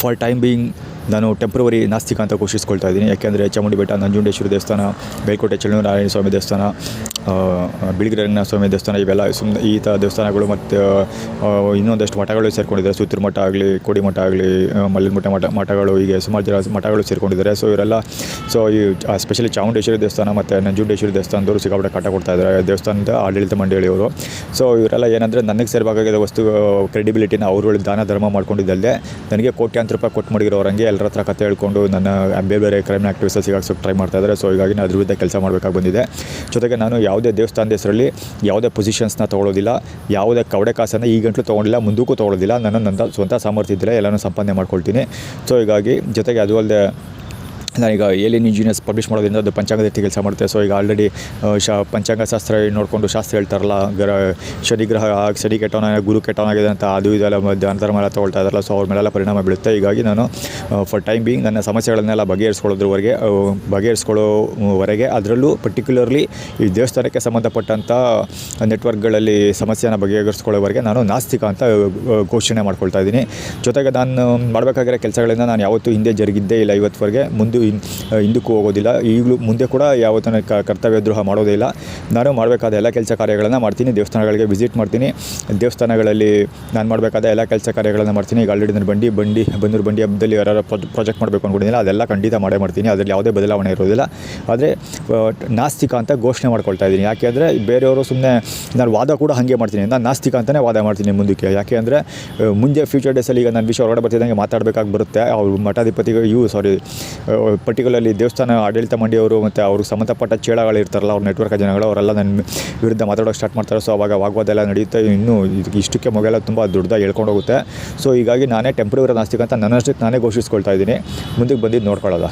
For time being ನಾನು temporary ನಾಸ್ತಿಕ ಅಂತ ಘೋಷಿಸ್ಕೊಳ್ತಾ ಇದ್ದೀನಿ. ಯಾಕೆಂದರೆ ಚಾಮುಂಡಿ ಬೆಟ್ಟ ನಂಜುಂಡೇಶ್ವರಿ ದೇವಸ್ಥಾನ, ಬೇಲ್ಕೋಟೆ ಚೆಲುವನಾರಾಯಣ ಸ್ವಾಮಿ ದೇವಸ್ಥಾನ ಆ, ಬಿಳಿಗಿರಿರಂಗನಾಥ ಸ್ವಾಮಿ ದೇವಸ್ಥಾನ ಇವೆಲ್ಲ ಸುಮ್ಮನೆ ಈ ಥರ ದೇವಸ್ಥಾನಗಳು ಮತ್ತು ಇನ್ನೊಂದಷ್ಟು ಮಠಗಳು ಸೇರಿಕೊಂಡಿದ್ದಾರೆ. ಸುತ್ತೂರು ಮಠ ಆಗಲಿ ಕೋಡಿ ಮಠ ಆಗಲಿ ಮಲ್ಲಿನ ಮಠ ಮಠ ಮಠಗಳು ಹೀಗೆ ಸುಮಾರು ಜನ ಮಠಗಳು ಸೇರಿಕೊಂಡಿದ್ದಾರೆ. ಸೊ ಇವರೆಲ್ಲ ಸೊ ಈ ಸ್ಪೆಷಲಿ ಚಾಮುಂಡೇಶ್ವರಿ ದೇವಸ್ಥಾನ ಮತ್ತು ನಂಜುಂಡೇಶ್ವರಿ ದೇವಸ್ಥಾನದವರು ಸಿಕ್ಕಾಪಟ್ಟೆ ಕಾಟ ಕೊಡ್ತಾ ಇದ್ದಾರೆ. ದೇವಸ್ಥಾನದ ಆಡಳಿತ ಮಂಡಳಿಯವರು. ಸೊ ಇವರೆಲ್ಲ ಏನಂದರೆ ನನಗೆ ಸೇರಬೇಕಾಗಿದ್ದ ವಸ್ತು ಕ್ರೆಡಿಬಿಲಿಟಿನ ಅವರುಗಳು ದಾನ ಧರ್ಮ ಮಾಡ್ಕೊಂಡಿದ್ದಲ್ಲದೆ ನನಗೆ ಕೋಟ್ಯಾಂತರ ರೂಪಾಯಿ ಕೊಟ್ಟು ಮಡಗಿರೋರಂಗೆ ಎಲ್ಲರ ಹತ್ರ ಕತೆ ಹೇಳ್ಕೊಂಡು ನನ್ನ ಬೇರೆ ಬೇರೆ ಕ್ರೈಮ್ ಆ್ಯಕ್ಟಿವಿಸ ಸಿಗಾಕ್ಸೋಕ್ಕೆ ಟ್ರೈ ಮಾಡ್ತಾ ಇದ್ದಾರೆ. ಸೊ ಹೀಗಾಗಿ ನಾನು ಅದ್ರ ವಿರುದ್ಧ ಕೆಲಸ ಮಾಡಬೇಕಾಗಿ ಬಂದಿದೆ. ಜೊತೆಗೆ ನಾನು ಯಾವುದೇ ದೇವಸ್ಥಾನದ ಹೆಸರಲ್ಲಿ ಯಾವುದೇ ಪೊಸಿಷನ್ಸ್ನ ತೊಗೊಳೋದಿಲ್ಲ, ಯಾವುದೇ ಕವಡೆ ಕಾಸನ್ನು ಈ ಗಂಟಲು ತೊಗೊಂಡಿಲ್ಲ, ಮುಂದಕ್ಕೂ ತೊಗೊಳೋದಿಲ್ಲ, ನನ್ನ ನನ್ನ ಸ್ವಂತ ಸಾಮರ್ಥ್ಯ ಇದ್ದರೆ ಎಲ್ಲನೂ ಸಂಪಾದನೆ ಮಾಡ್ಕೊಳ್ತೀನಿ. ಸೊ ಹೀಗಾಗಿ ಜೊತೆಗೆ ಅದು ಅಲ್ಲದೆ ನಾನೀಗ ಏಲಿಯನ್ ಇಂಜಿನಿಯರ್ಸ್ ಪಬ್ಲಿಷ್ ಮಾಡೋದ್ರಿಂದ ಅದು ಪಂಚಾಂಗದ ಕೆಲಸ ಮಾಡುತ್ತೆ. ಸೊ ಈಗ ಆಲ್ರೆಡಿ ಶಾ, ಪಂಚಾಂಗ ಶಾಸ್ತ್ರ ನೋಡಿಕೊಂಡು ಶಾಸ್ತ್ರ ಹೇಳ್ತಾರಲ್ಲ, ಗರ ಶನಿಗ್ರಹ ಶನಿ ಕೆಟ್ಟವನ, ಗುರು ಕೆಟ್ಟವನಾಗಿದೆ ಅಂತ ಅದು ಇದೆಲ್ಲ ಅಂತರ ಮೇಲೆ ತೊಗೊಳ್ತಾ ಇದ್ದಾರಲ್ಲ ಸೊ ಅವ್ರ ಮೇಲೆಲ್ಲ ಪರಿಣಾಮ ಬೀಳುತ್ತೆ. ಹೀಗಾಗಿ ನಾನು ಫಾರ್ ಟೈಮ್ ಬೀಂಗ್ ನನ್ನ ಸಮಸ್ಯೆಗಳನ್ನೆಲ್ಲ ಬಗೆಹರಿಸ್ಕೊಳ್ಳೋದ್ರವರೆಗೆ ಬಗೆಹರಿಸ್ಕೊಳ್ಳೋವರೆಗೆ ಅದರಲ್ಲೂ ಪರ್ಟಿಕ್ಯುಲರ್ಲಿ ಈ ದೇವಸ್ಥಾನಕ್ಕೆ ಸಂಬಂಧಪಟ್ಟಂಥ ನೆಟ್ವರ್ಕ್ಗಳಲ್ಲಿ ಸಮಸ್ಯೆನ ಬಗೆಹರಿಸ್ಕೊಳ್ಳೋವರೆಗೆ ನಾನು ನಾಸ್ತಿಕ ಅಂತ ಘೋಷಣೆ ಮಾಡ್ಕೊಳ್ತಾ ಇದ್ದೀನಿ. ಜೊತೆಗೆ ನಾನು ಮಾಡಬೇಕಾಗಿರೋ ಕೆಲಸಗಳಿಂದ ನಾನು ಯಾವತ್ತೂ ಹಿಂದೆ ಜರುಗಿದ್ದೇ ಇಲ್ಲ. ಇವತ್ತುವರೆಗೆ ಮುಂದೆ ಹಿಂದಕ್ಕೂ ಹೋಗೋದಿಲ್ಲ. ಈಗಲೂ ಮುಂದೆ ಕೂಡ ಯಾವತ್ತೂ ನಾನು ಕರ್ತವ್ಯ ದ್ರೋಹ ಮಾಡೋದೇ ಇಲ್ಲ. ನಾನು ಮಾಡಬೇಕಾದ ಎಲ್ಲ ಕೆಲಸ ಕಾರ್ಯಗಳನ್ನು ಮಾಡ್ತೀನಿ. ದೇವಸ್ಥಾನಗಳಿಗೆ ವಿಸಿಟ್ ಮಾಡ್ತೀನಿ. ದೇವಸ್ಥಾನಗಳಲ್ಲಿ ನಾನು ಮಾಡಬೇಕಾದ ಎಲ್ಲ ಕೆಲಸ ಕಾರ್ಯಗಳನ್ನು ಮಾಡ್ತೀನಿ. ಈಗ ಆಲ್ರೆಡಿ ನಾನು ಬಂಡಿ ಬಂಡಿ ಬಂದೂರು ಬಂಡಿ ಹಬ್ಬದಲ್ಲಿ ಯಾರು ಪ್ರಾಜೆಕ್ಟ್ ಮಾಡಬೇಕು ಅಂದ್ಕೊಂಡಿದ್ದೀನಿ ಅದೆಲ್ಲ ಖಂಡಿತ ಮಾಡೇ ಮಾಡ್ತೀನಿ. ಅದರಲ್ಲಿ ಯಾವುದೇ ಬದಲಾವಣೆ ಇರೋದಿಲ್ಲ. ಆದರೆ ನಾಸ್ತಿಕ ಅಂತ ಘೋಷಣೆ ಮಾಡ್ಕೊಳ್ತಾ ಇದ್ದೀನಿ. ಯಾಕೆ ಅಂದರೆ ಬೇರೆಯವರು ಸುಮ್ಮನೆ ನಾನು ವಾದ ಕೂಡ ಹಾಗೆ ಮಾಡ್ತೀನಿ. ನಾನು ನಾಸ್ತಿಕ ಅಂತಲೇ ವಾದ ಮಾಡ್ತೀನಿ ಮುಂದಕ್ಕೆ. ಯಾಕೆ ಅಂದರೆ ಮುಂದೆ ಫ್ಯೂಚರ್ ಡೇಸಲ್ಲಿ ಈಗ ನನ್ನ ವಿಷಯ ಹೊರಗಡೆ ಬರ್ತಿದ್ದಂಗೆ ಮಾತಾಡಬೇಕಾಗಿ ಬರುತ್ತೆ. ಅವ್ರು ಮಠಾಧಿಪತಿಗಳು ಇವು ಸಾರಿ ಪರ್ಟಿಕ್ಯುಲರ್ಲಿ ದೇವಸ್ಥಾನ ಆಡಳಿತ ಮಂಡಿಯವರು ಮತ್ತು ಅವ್ರಿಗೆ ಸಂಬಂಧಪಟ್ಟ ಚೇಳಗಳು ಇರ್ತಾರಲ್ಲ ಅವ್ರ ನೆಟ್ವರ್ಕ್ ಜನಗಳು, ಅವರೆಲ್ಲ ನನ್ನ ವಿರುದ್ಧ ಮಾತಾಡೋಕೆ ಸ್ಟಾರ್ಟ್ ಮಾಡ್ತಾರೆ. ಸೊ ಅವಾಗ ವಾಗ್ವಾದ ಎಲ್ಲ ನಡೆಯುತ್ತೆ ಇನ್ನೂ ಇಷ್ಟಕ್ಕೆ ಮೊಗೆಲ್ಲ ತುಂಬ ದೊಡ್ಡದಾಗಿ ಹೇಳ್ಕೊಂಡು ಹೋಗುತ್ತೆ ಸೊ ಹೀಗಾಗಿ ನಾನೇ ಟೆಂಪ್ರವರಿ ನಾಸ್ತಿಕ ಅಂತ ನನ್ನಷ್ಟಕ್ಕೆ ನಾನೇ ಘೋಷಿಸ್ಕೊಳ್ತಾ ಇದ್ದೀನಿ. ಮುಂದಕ್ಕೆ ಬಂದಿದ್ದು ನೋಡ್ಕೊಳ್ಳೋದ?